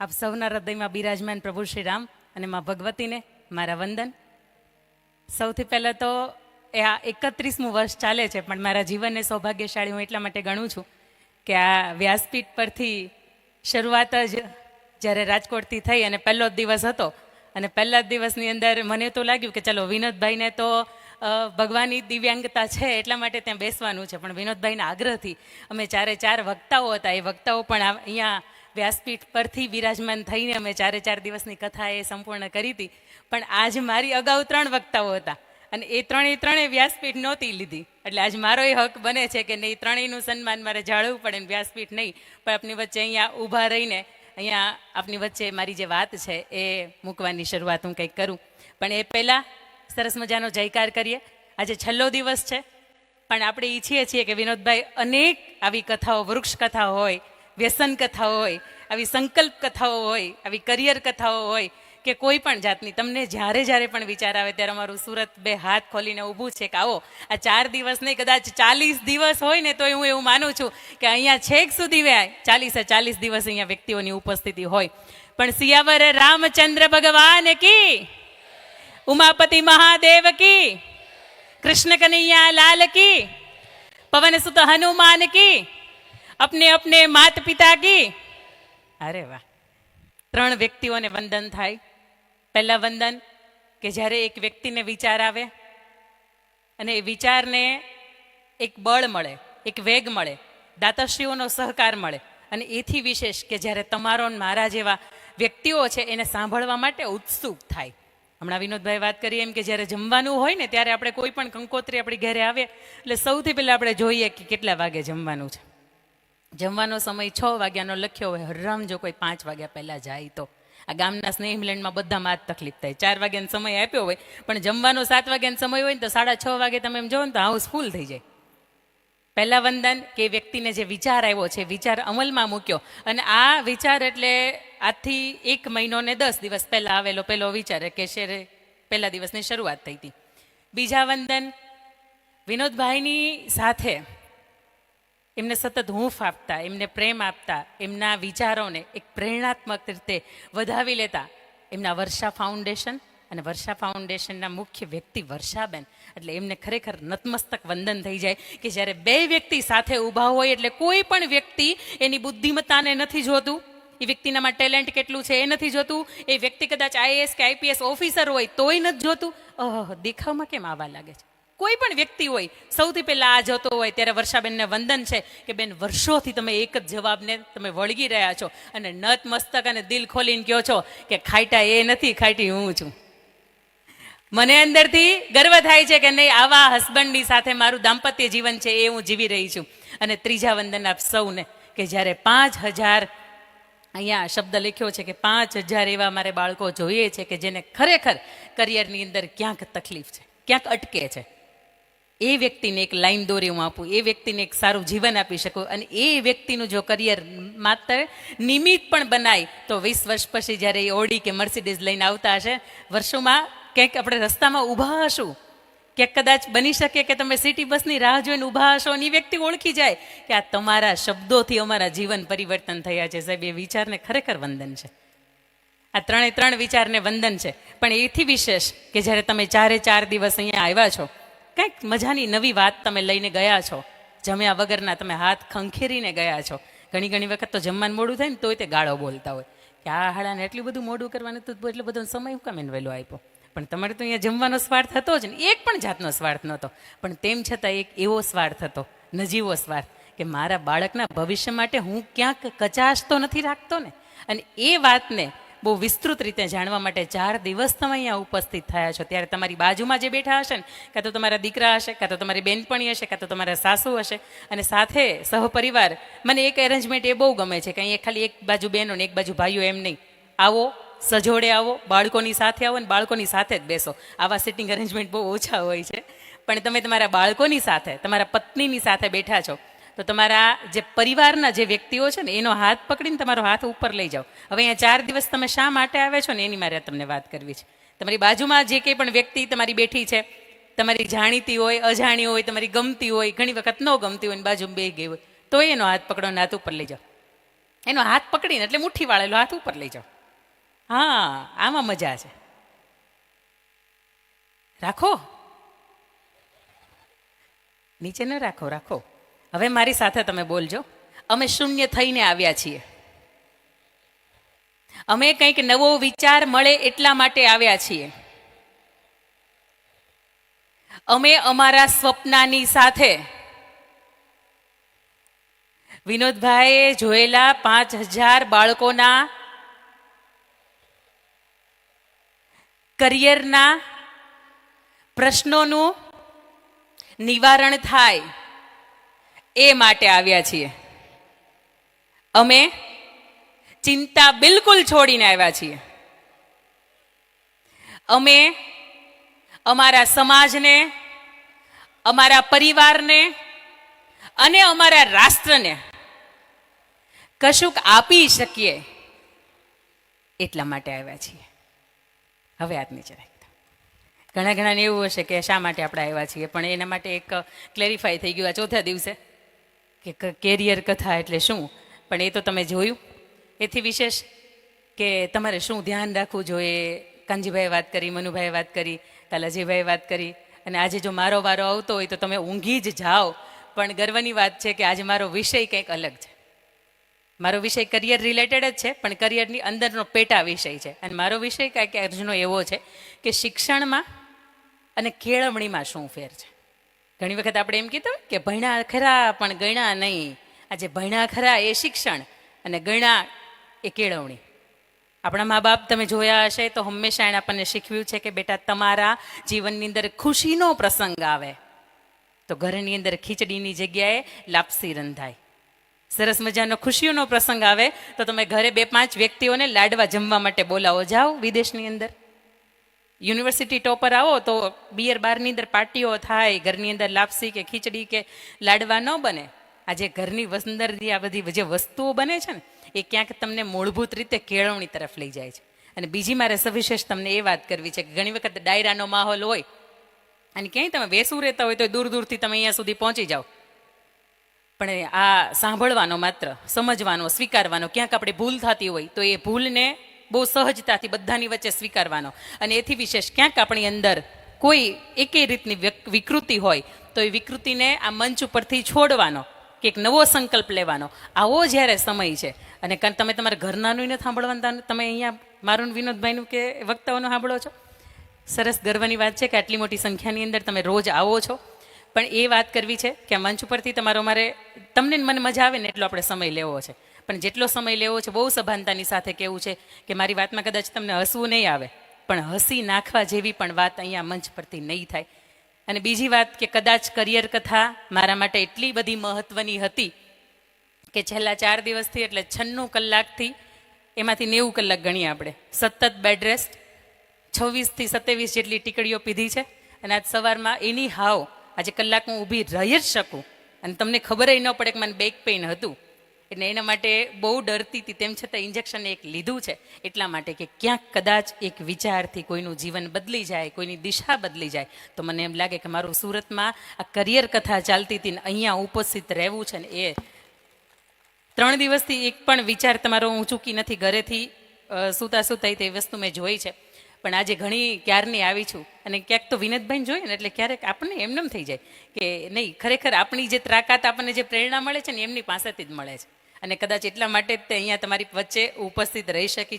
આપ સૌના હૃદયમાં બિરાજમાન પ્રભુ શ્રી રામ અને મા ભગવતીને મારા વંદન. સૌથી પહેલાં તો એ આ એકત્રીસમું વર્ષ ચાલે છે, પણ મારા જીવનને સૌભાગ્યશાળી હું એટલા માટે ગણું છું કે આ વ્યાસપીઠ પરથી શરૂઆત જ જ્યારે રાજકોટથી થઈ અને પહેલો જ દિવસ હતો. અને પહેલા જ દિવસની અંદર મને તો લાગ્યું કે ચલો વિનોદભાઈને તો ભગવાનની દિવ્યાંગતા છે એટલા માટે ત્યાં બેસવાનું છે, પણ વિનોદભાઈના આગ્રહથી અમે ચારે ચાર વક્તાઓ હતા. એ વક્તાઓ પણ અહીંયા વ્યાસપીઠ પરથી બિરાજમાન થઈને અમે ચારે ચાર દિવસની કથા એ સંપૂર્ણ કરી હતી. પણ આજ મારી અગાઉ ત્રણ વક્તાઓ હતા અને એ ત્રણેય ત્રણેય વ્યાસપીઠ નહોતી લીધી. એટલે આજ મારો એ હક બને છે કે નહીં, ત્રણેયનું સન્માન મારે જાળવવું પડે ને વ્યાસપીઠ નહીં. પણ આપની વચ્ચે અહીંયા ઊભા રહીને, અહીંયા આપની વચ્ચે મારી જે વાત છે એ મૂકવાની શરૂઆત હું કંઈક કરું. પણ એ પહેલાં સરસ મજાનો જયકાર કરીએ. આજે છેલ્લો દિવસ છે. પણ આપણે ઈચ્છીએ છીએ કે વિનોદભાઈ અનેક આવી કથાઓ વૃક્ષ કથા હોય વ્યસન કથાઓ હોય, આવી સંકલ્પ કથાઓ હોય, આવી કરિયર કથાઓ હોય કે કોઈ પણ જાતની, તમને જ્યારે જ્યારે પણ વિચાર આવે ત્યારે અમારું સુરત બે હાથ ખોલીને ઊભું છે કે આવો, આ ચાર દિવસ નહીં, કદાચ ચાલીસ દિવસ હોય ને તો હું એવું માનું છું કે અહીંયા છેક સુધી વે ચાલીસે ચાલીસ દિવસ અહીંયા વ્યક્તિઓની ઉપસ્થિતિ હોય. પણ સિયાવર રામચંદ્ર ભગવાન કી? ઉમાપતિ મહાદેવ કી? કૃષ્ણ કનૈયા લાલ કી? પવન સુત હનુમાન કી? અપને અપને માત પિતા કી અરે વાહ ત્રણ વ્યક્તિઓને વંદન થાય પહેલા વંદન કે જ્યારે એક વ્યક્તિને વિચાર આવે અને એ વિચારને એક બળ મળે એક વેગ મળે દાતાશ્રીઓનો સહકાર મળે, અને એથી વિશેષ કે જ્યારે તમારો મારા જેવા વ્યક્તિઓ છે, એને સાંભળવા માટે ઉત્સુક થાય. હમણાં વિનોદભાઈ વાત કરીએ એમ કે જ્યારે જમવાનું હોય ને, ત્યારે આપણે કોઈ પણ કંકોત્રી આપણી ઘરે આવે, એટલે સૌથી પહેલાં આપણે જોઈએ કે કેટલા વાગે જમવાનું છે. જમવાનો સમય છ વાગ્યાનો લખ્યો હોય હરરામ જો કોઈ પાંચ વાગ્યા પહેલાં જાય તો. આ ગામના સ્નેહ ઇંગ્લેન્ડમાં બધામાં આ જ તકલીફ થાય. ચાર વાગ્યાનો સમય આપ્યો હોય, પણ જમવાનો સાત વાગ્યાનો સમય હોય ને તો સાડા છ વાગે તમે એમ જોવો ને તો હાઉસ ફૂલ થઈ જાય. પહેલાં વંદન કે વ્યક્તિને જે વિચાર આવ્યો છે, વિચાર અમલમાં મૂક્યો. અને આ વિચાર એટલે આજથી એક મહિનો ને દસ દિવસ પહેલાં આવેલો પહેલો વિચાર, કે શેરે પહેલા દિવસની શરૂઆત થઈ હતી. બીજા વંદન વિનોદભાઈની સાથે એમને સતત હૂંફ આપતા, એમને પ્રેમ આપતા, એમના વિચારોને એક પ્રેરણાત્મક રીતે વધાવી લેતા. એમના વર્ષા ફાઉન્ડેશન અને વર્ષા ફાઉન્ડેશનના મુખ્ય વ્યક્તિ વર્ષાબેન. એટલે એમને ખરેખર નતમસ્તક વંદન થઈ જાય કે જ્યારે બે વ્યક્તિ સાથે ઊભા હોય એટલે કોઈ પણ વ્યક્તિ એની બુદ્ધિમત્તાને નથી જોતું. એ વ્યક્તિનામાં ટેલેન્ટ કેટલું છે એ નથી જોતું. એ વ્યક્તિ કદાચ આઈએએસ કે આઈપીએસ ઓફિસર હોય તોય નથી જોતું. અહ દેખાવમાં કેમ આવવા લાગે છે? કોઈ પણ વ્યક્તિ હોય, સૌથી પહેલાં આ જતો હોય ત્યારે વર્ષાબેનને વંદન છે કે, બેન, વર્ષોથી તમે એક જ જવાબને તમે વળગી રહ્યા છો અને નત મસ્તક અને દિલ ખોલીને કહો છો કે ખાઈટા એ નથી ખાઈટી હું છું. મને અંદરથી ગર્વ થાય છે કે, નહીં, આવા હસબન્ડની સાથે મારું દાંપત્ય જીવન છે એ હું જીવી રહી છું. અને ત્રીજા વંદન આપ સૌને કે, જ્યારે પાંચ હજાર, અહીંયા શબ્દ લખ્યો છે કે, પાંચ હજાર એવા મારે બાળકો જોઈએ છે કે, જેને ખરેખર કરિયરની અંદર ક્યાંક તકલીફ છે, ક્યાંક અટકે છે. એ વ્યક્તિને એક લાઈન દોરી હું આપું, એ વ્યક્તિને એક સારું જીવન આપી શકું અને એ વ્યક્તિનું જો કરિયર માત્ર નિમિત્ત પણ બનાય, તો વીસ વર્ષ પછી જ્યારે એ ઓડી કે મર્સિડીઝ લઈને આવતા હશે, વર્ષોમાં ક્યાંક આપણે રસ્તામાં ઊભા હશું. ક્યાંક કદાચ બની શકે કે તમે સિટી બસની રાહ જોઈને ઊભા હશો અને એ વ્યક્તિ ઓળખી જાય કે આ તમારા શબ્દોથી અમારા જીવન પરિવર્તન થયા છે. સાહેબ, એ વિચારને ખરેખર વંદન છે. આ ત્રણે ત્રણ વિચારને વંદન છે. પણ એથી વિશેષ કે જ્યારે તમે ચારે ચાર દિવસ અહીંયા આવ્યા છો કંઈક મજાની નવી વાત તમે લઈને ગયા છો. જમ્યા વગરના તમે હાથ ખંખેરીને ગયા છો. ઘણી ઘણી વખત તો જમવાનું મોડું થાય ને તોય તે ગાળો બોલતા હોય. કે આ હાડાને એટલું બધું મોડું કરવાનું તો એટલો બધો સમય હું કામ એને વહેલો આપ્યો? પણ તમારે તો અહીંયા જમવાનો સ્વાર્થ હતો જ ને. એક પણ જાતનો સ્વાર્થ નહોતો. પણ તેમ છતાં એક એવો સ્વાર્થ હતો, નજીવો સ્વાર્થ, કે મારા બાળકના ભવિષ્ય માટે હું ક્યાંક કચાશ તો નથી રાખતો ને. અને એ વાતને બહુ વિસ્તૃત રીતે જાણવા માટે ચાર દિવસ તમે અહીંયા ઉપસ્થિત થયા છો. ત્યારે તમારી બાજુમાં જે બેઠા હશે ને, કાં તો તમારા દીકરા હશે, કાં તો તમારી બેનપણી હશે, કાં તો તમારા સાસુ હશે, અને સાથે સહપરિવાર. મને એક એરેન્જમેન્ટ એ બહુ ગમે છે કે અહીંયા ખાલી એક બાજુ બહેનો ને એક બાજુ ભાઈઓ એમ નહીં. આવો, સજોડે આવો, બાળકોની સાથે આવો ને બાળકોની સાથે જ બેસો. આવા સિટિંગ અરેન્જમેન્ટ બહુ ઓછા હોય છે. પણ તમે તમારા બાળકોની સાથે, તમારા પત્નીની સાથે બેઠા છો. તો તમારા જે પરિવારના જે વ્યક્તિઓ છે ને, એનો હાથ પકડીને તમારો હાથ ઉપર લઈ જાઓ. હવે અહીંયા ચાર દિવસ તમે શા માટે આવે છો ને, એની મારે તમને વાત કરવી છે. તમારી બાજુમાં જે કંઈ પણ વ્યક્તિ તમારી બેઠી છે, તમારી જાણીતી હોય, અજાણી હોય, તમારી ગમતી હોય, ઘણી વખત ન ગમતી હોય ને બાજુ બે ગઈ હોય, તો એનો હાથ પકડો હાથ ઉપર લઈ જાઓ. એનો હાથ પકડીને, એટલે મુઠ્ઠી વાળેલો હાથ ઉપર લઈ જાઓ. હા, આમાં મજા છે. રાખો. નીચે ન રાખો રાખો. હવે મારી સાથે તમે બોલજો. અમે શૂન્ય થઈને આવ્યા છીએ. અમે કંઈક નવો વિચાર મળે એટલા માટે આવ્યા છીએ. અમે અમારા સ્વપ્નાની સાથે વિનોદભાઈએ જોયેલા પાંચ હજાર બાળકોના કરિયરના પ્રશ્નોનું નિવારણ થાય. એ માટે આવ્યા છીએ. અમે ચિંતા બિલકુલ છોડીને આવ્યા છીએ. અમે અમારા સમાજને, અમારા પરિવારને અને અમારા રાષ્ટ્રને કશુંક આપી શકીએ એટલા માટે આવ્યા છીએ. હવે આજની નીચે ઘણા ઘણાને એવું હશે કે શા માટે આપણે આવ્યા છીએ, પણ એના માટે એક ક્લેરિફાઈ થઈ ગયું આ ચોથા દિવસે. કે કેરિયર કથા એટલે શું? પણ એ તો તમે જોયું. એથી વિશેષ કે તમારે શું ધ્યાન રાખવું જોઈએ? કાનજીભાઈએ વાત કરી, મનુભાઈએ વાત કરી કાલાજીભાઈએ વાત કરી. અને આજે જો મારો વારો આવતો હોય તો તમે ઊંઘી જ જાઓ. પણ ગર્વની વાત છે કે આજે મારો વિષય કંઈક અલગ છે. મારો વિષય કરિયર રિલેટેડ જ છે, પણ કરિયરની અંદરનો પેટા વિષય છે. અને મારો વિષય કાંઈક અર્જુનો એવો છે કે શિક્ષણમાં અને કેળવણીમાં શું ફેર છે. ઘણી વખત આપણે એમ કીધું કે ભણ્યા ખરા પણ ગણ્યા નહીં. આજે ભણ્યા ખરા એ શિક્ષણ અને ગણ્યા એ કેળવણી. આપણા મા બાપ તમે જોયા હશે તો હંમેશા એણે આપણને શીખવ્યું છે કે બેટા તમારા જીવનની અંદર ખુશીનો પ્રસંગ આવે. તો ઘરની અંદર ખીચડીની જગ્યાએ લાપસી રંધાય. સરસ મજાનો ખુશીઓનો પ્રસંગ આવે તો તમે ઘરે બે પાંચ વ્યક્તિઓને લાડવા જમવા માટે બોલાવો. જાઓ વિદેશની અંદર. યુનિવર્સિટી ટોપર આવો તો બિયર બારની અંદર પાર્ટીઓ થાય, ઘરની અંદર લાપસી કે ખીચડી કે લાડવા ન બને. આજે ઘરની અંદર જે આ બધી જે વસ્તુઓ બને છે ને, એ ક્યાંક તમને મૂળભૂત રીતે કેળવણી તરફ લઈ જાય છે. અને બીજી મારે સવિશેષ તમને એ વાત કરવી છે કે ઘણી વખત ડાયરાનો માહોલ હોય અને ક્યાંય તમે વેસું રહેતા હોય તો દૂર દૂરથી તમે અહીંયા સુધી પહોંચી જાઓ. પણ આ સાંભળવાનો માત્ર, સમજવાનો, સ્વીકારવાનો ક્યાંક આપણે ભૂલ થતી હોય તો એ ભૂલને બહુ સહજતાથી બધાની વચ્ચે સ્વીકારવાનો. અને એથી વિશેષ ક્યાંક આપણી અંદર કોઈ એકે રીતની વિકૃતિ હોય, તો એ વિકૃતિને આ મંચ ઉપરથી છોડવાનો, કે એક નવો સંકલ્પ લેવાનો. આવો જ્યારે સમય છે, અને તમે તમારા ઘરનાનું સાંભળવાનું તમે અહીંયા મારું વિનોદભાઈનું કે વક્તાઓનું સાંભળો છો? સરસ ગર્વની વાત છે કે આટલી મોટી સંખ્યાની અંદર તમે રોજ આવો છો. પણ એ વાત કરવી છે કે મંચ ઉપરથી તમારો મારે, તમને મને મજા આવે ને એટલો આપણે સમય લેવો છે. પણ જેટલો સમય લેવો છે, બહુ સભાનતાની સાથે કહેવું છે કે મારી વાતમાં કદાચ તમને હસવું નહીં આવે, પણ હસી નાખવા જેવી પણ વાત અહીંયા મંચ પરથી નહીં થાય. અને બીજી વાત કે કદાચ કરિયર કથા મારા માટે એટલી બધી મહત્વની હતી કે છેલ્લા ચાર દિવસથી એટલે છન્નું કલાકથી એમાંથી નેવું કલાક ગણીએ આપણે. સતત બેડ રેસ્ટ, છવ્વીસથી સત્યાવીસ જેટલી ટીકડીઓ પીધી છે, અને આજ સવારમાં એની હાવ આજે કલાક હું ઊભી રહી જ શકું. અને તમને ખબર ન પડે કે મને બેક પેઇન હતું. એટલે એના માટે બહુ ડરતી હતી. તેમ છતાં ઇન્જેક્શન એક લીધું છે. એટલા માટે કે ક્યાંક કદાચ એક વિચારથી કોઈનું જીવન બદલી જાય, કોઈની દિશા બદલી જાય, તો મને એમ લાગે કે મારું સુરતમાં આ કરિયર કથા ચાલતી હતી ને અહીંયા ઉપસ્થિત રહેવું છે ને એ ત્રણ દિવસથી એક પણ વિચાર તમારો હું ચૂકી નથી ઘરેથી સૂતા સૂતા તે વસ્તુ મેં જોઈ છે. પણ આજે ઘણી ક્યારની આવી છું. અને ક્યાંક તો વિનોદભાઈ જોઈએ ને એટલે ક્યારેક આપણને એમનેમ થઈ જાય કે નહીં, ખરેખર આપણી જે ત્રાકાત આપણને જે પ્રેરણા મળે છે ને એમની પાસેથી જ મળે છે. અને કદાચ એટલા માટે જ તે અહીંયા તમારી વચ્ચે ઉપસ્થિત રહી શકી